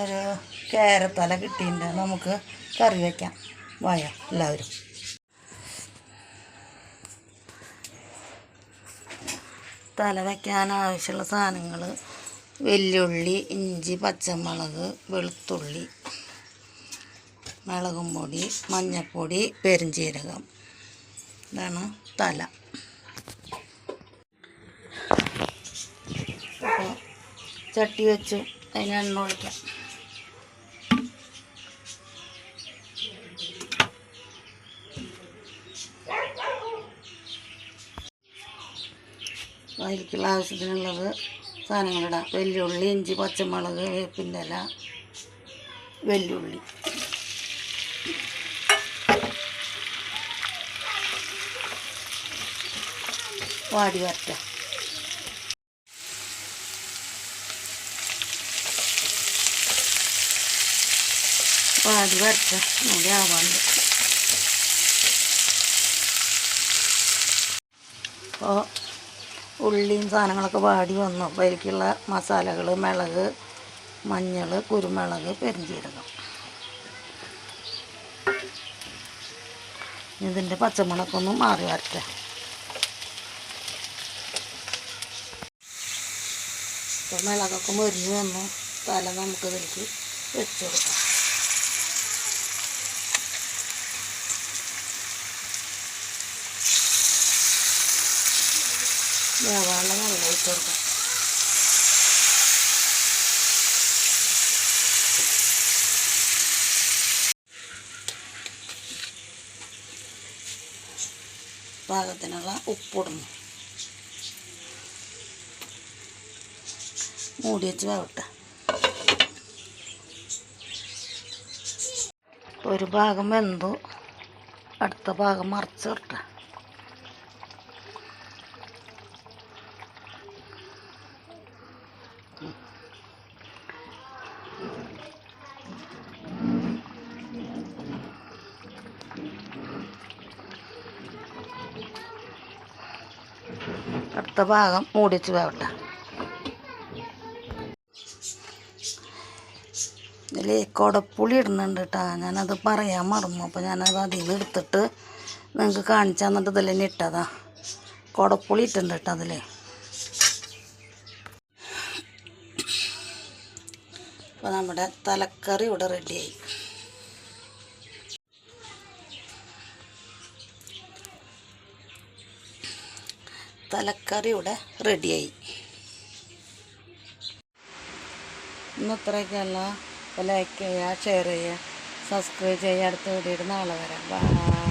ഒരു കേരത്തല കിട്ടിയിട്ടുണ്ട്. നമുക്ക് കറി വയ്ക്കാം വായോ എല്ലാവരും. തല വയ്ക്കാൻ ആവശ്യമുള്ള സാധനങ്ങൾ വെല്ലുള്ളി ഇഞ്ചി പച്ചമുളക് വെളുത്തുള്ളി മുളകും പൊടി മഞ്ഞൾപ്പൊടി പെരുംജീരകം. ഇതാണ് തല അപ്പോൾ ചട്ടി വെച്ചു. അതിന് എണ്ണ ഒഴിക്കാം. അതിലേക്കുള്ള ആവശ്യത്തിനുള്ളത് സാധനങ്ങളിടാം വെല്ലുള്ളി ഇഞ്ചി പച്ചമുളക് വേപ്പിന്റെ ഇല വെല്ലുള്ളി. വാടി വരട്ടെ. വാടി വരച്ച കൂടി ആവാണ്ട്. അപ്പോൾ ഉള്ളിയും സാധനങ്ങളൊക്കെ വാടി വന്നു. അപ്പോൾ അതിലേക്കുള്ള മസാലകൾ മിളക് മഞ്ഞൾ കുരുമുളക് പെരുംജീരകം ഇതിന്റെ പച്ചമുളക്കൊന്നും മാറി വരട്ടെ. ഇപ്പോൾ മിളകൊക്കെ മുരിഞ്ഞ് വന്നു. തല നമുക്കിതിലേക്ക് വെച്ച് കൊടുക്കാം. വേവാനുള്ള വെള്ളം ഒഴിച്ച് കൊടുക്കാം പാകത്തിനുള്ള ഉപ്പിടുന്നു. മൂടി വെച്ച് ഒരു ഭാഗം വെന്തു അടുത്ത ഭാഗം മറിച്ച് വിട്ടെ അടുത്ത ഭാഗം മൂടിച്ച് വേവട്ടെ ഇതിൽ കുടപ്പുളി ഇടുന്നുണ്ട് കേട്ടോ. ഞാനത് പറയാൻ മറന്നു. അപ്പോൾ ഞാനത് അതിൽ എടുത്തിട്ട് നിങ്ങൾക്ക് കാണിച്ചു തന്നിട്ട് ഇതിൽ തന്നെ ഇട്ടതാ. കുടപ്പുളി ഇട്ടുണ്ട് കേട്ടോ അതിൽ അപ്പോൾ നമ്മുടെ തലക്കറി ഇവിടെ റെഡിയായി തലക്കറി ഇവിടെ റെഡിയായി. ഇന്ന് ഇത്രയൊക്കെയല്ല ലൈക്ക് ചെയ്യുക ഷെയർ ചെയ്യുക സബ്സ്ക്രൈബ് ചെയ്യുക അടുത്ത വീഡിയോയുടെ നാളെ വരാം.